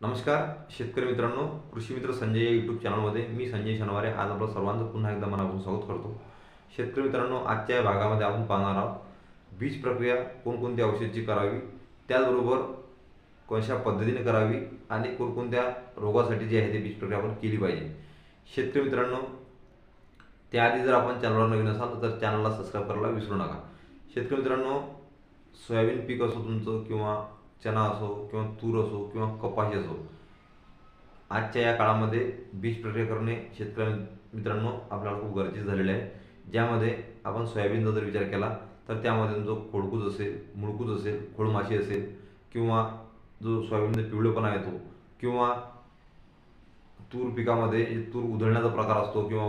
नमस्कार शेतकरी मित्रांनो कृषी मित्र संजय या यूट्यूब चॅनलमध्ये मी संजय शनवारे. आज आपलं सर्वांचं पुन्हा एकदा मनापासून स्वागत करतो. शेतकरी मित्रांनो आजच्या या भागामध्ये आपण पाहणार आहोत बीज प्रक्रिया कोणकोणत्या औषधाची करावी त्याचबरोबर कशा पद्धतीने करावी आणि कोणकोणत्या रोगासाठी जे आहे ती बीज प्रक्रिया आपण केली पाहिजे. शेतकरी मित्रांनो त्याआधी जर आपण चॅनलवर नवीन असाल तर चॅनलला सबस्क्राईब करायला विसरू नका. शेतकरी मित्रांनो सोयाबीन पीक असो तुमचं किंवा चना असो किंवा तूर असो किंवा कपाशी असो आजच्या या काळामध्ये बीज प्रक्रिया करणे शेतकरी मित्रांनो आपल्याला खूप गरजेचं झालेलं आहे. ज्यामध्ये आपण सोयाबीनचा जर विचार केला तर त्यामध्ये जो खोडकूज असेल मुळकूज असेल खोडमाशी असेल किंवा जो सोयाबीनचा पिवळेपणा येतो किंवा तूर पिकामध्ये जे तूर उधळण्याचा प्रकार असतो किंवा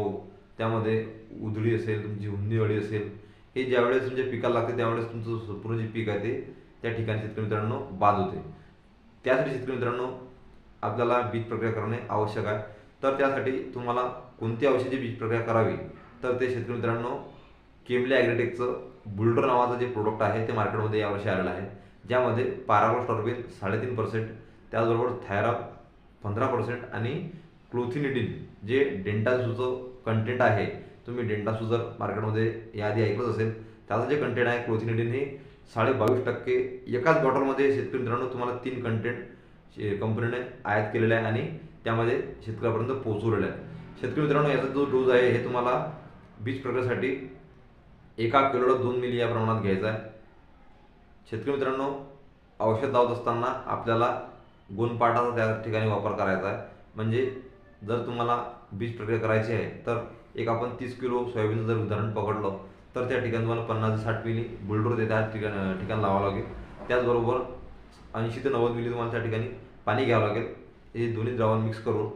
त्यामध्ये उधळी असेल तुमची हुंदी अळी असेल हे ज्यावेळेस तुमच्या पिकाला लागते त्यावेळेस तुमचं संपूर्ण जे पीक आहे ते त्या ठिकाणी शेतकरी मित्रांनो बाद होते. त्यासाठी शेतकरी मित्रांनो आपल्याला बीज प्रक्रिया करणे आवश्यक आहे. तर त्यासाठी तुम्हाला कोणती औषधी बीज प्रक्रिया करावी? तर ते शेतकरी मित्रांनो केमले ॲग्रेटेकचं बुलडर नावाचं जे प्रोडक्ट आहे ते मार्केटमध्ये यावर्षी आलेलं आहे. ज्यामध्ये पॅराग्लोस्टॉर्बिन साडेतीन पर्सेंट त्याचबरोबर थायरा पंधरा पर्सेंट आणि क्लोथिनिडिन जे डेंटासूचं कंटेंट आहे. तुम्ही डेंटासू जर मार्केटमध्ये याआधी ऐकलंच असेल त्याचं जे कंटेंट आहे क्लोथिनिडिन हे साडे बावीस टक्के एकाच बॉटलमध्ये शेतकरी मित्रांनो तुम्हाला तीन कंटेंट कंपनीने आयात केलेले आहे आणि त्यामध्ये शेतकऱ्यापर्यंत पोहोचवलेलं आहे शेतकरी मित्रांनो याचा जो डोज आहे हे तुम्हाला बीज प्रक्रियेसाठी एका किलोला दोन मिली या प्रमाणात घ्यायचा आहे. शेतकरी मित्रांनो औषध लावत असताना आपल्याला गोनपाटाचा त्या ठिकाणी वापर करायचा आहे. म्हणजे जर तुम्हाला बीज प्रक्रिया करायची आहे तर एक आपण तीस किलो सोयाबीनचं जर उदाहरण पकडलं तर त्या ठिकाणी तुम्हाला पन्नास ते साठ मिली बुलडोर ते त्या ठिकाणी ठिकाण लावावं लागेल. त्याचबरोबर ऐंशी ते नव्वद मिली तुम्हाला त्या ठिकाणी पाणी घ्यावं लागेल. हे दोन्ही द्रावण मिक्स करून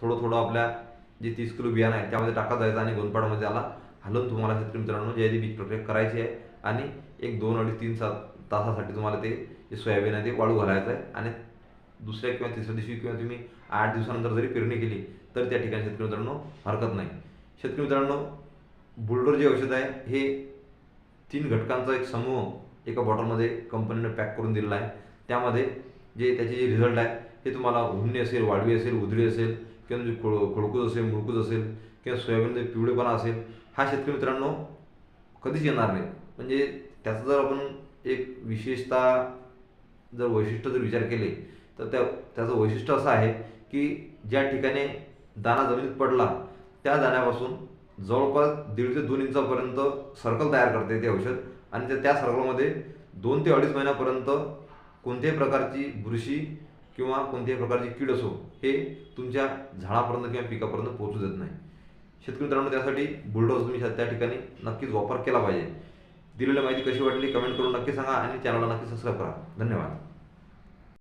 थोडं थोडं आपल्या जे तीस किलो बियाणं आहे त्यामध्ये टाकत जायचं आणि गोंदपाडामध्ये आला. हलवून तुम्हाला शेतकरी मित्रांनो जे आहे बीज प्रक्रिया करायची आहे आणि एक दोन अडीच तीन सात तासासाठी तुम्हाला ते जे सोयाबीन आहे ते वाळू घालायचं आहे. आणि दुसऱ्या किंवा तिसऱ्या दिवशी किंवा तुम्ही आठ दिवसानंतर जरी पेरणी केली तर त्या ठिकाणी शेतकरी मित्रांनो हरकत नाही. शेतकरी मित्रांनो बुलडोर जे औषध आहे हे तीन घटकांचा एक समूह एका बॉटलमध्ये कंपनीने पॅक करून दिलेला आहे. त्यामध्ये जे त्याचे जे रिझल्ट आहे हे तुम्हाला उन्नी असेल वाळवी असेल उधळी असेल किंवा म्हणजे खोळ खोडकूज असेल मुळकूज असेल किंवा सोयाबीनमध्ये पिवळेपणा असेल हा शेतकरी मित्रांनो कधीच येणार नाही. म्हणजे त्याचा जर आपण एक विशेषतः जर वैशिष्ट्य जर विचार केले तर त्या त्याचं वैशिष्ट्य असं आहे की ज्या ठिकाणी दाणा जमिनीत पडला त्या दाण्यापासून जवळपास दीड ते दोन इंचापर्यंत सर्कल तयार करते ते औषध. आणि त्या- त्या सर्कलमध्ये दोन ते अडीच महिन्यापर्यंत कोणत्याही प्रकारची बुरशी किंवा कोणत्याही प्रकारची कीड असो हे तुमच्या झाडापर्यंत किंवा पिकापर्यंत पोहोचू देत नाही. शेतकरी मित्रांनो त्यासाठी बुलडोज तुम्ही त्या ठिकाणी नक्कीच वापर केला पाहिजे. दिलेली माहिती कशी वाटली कमेंट करून नक्की सांगा आणि चॅनलला नक्की सबस्क्राईब करा. धन्यवाद.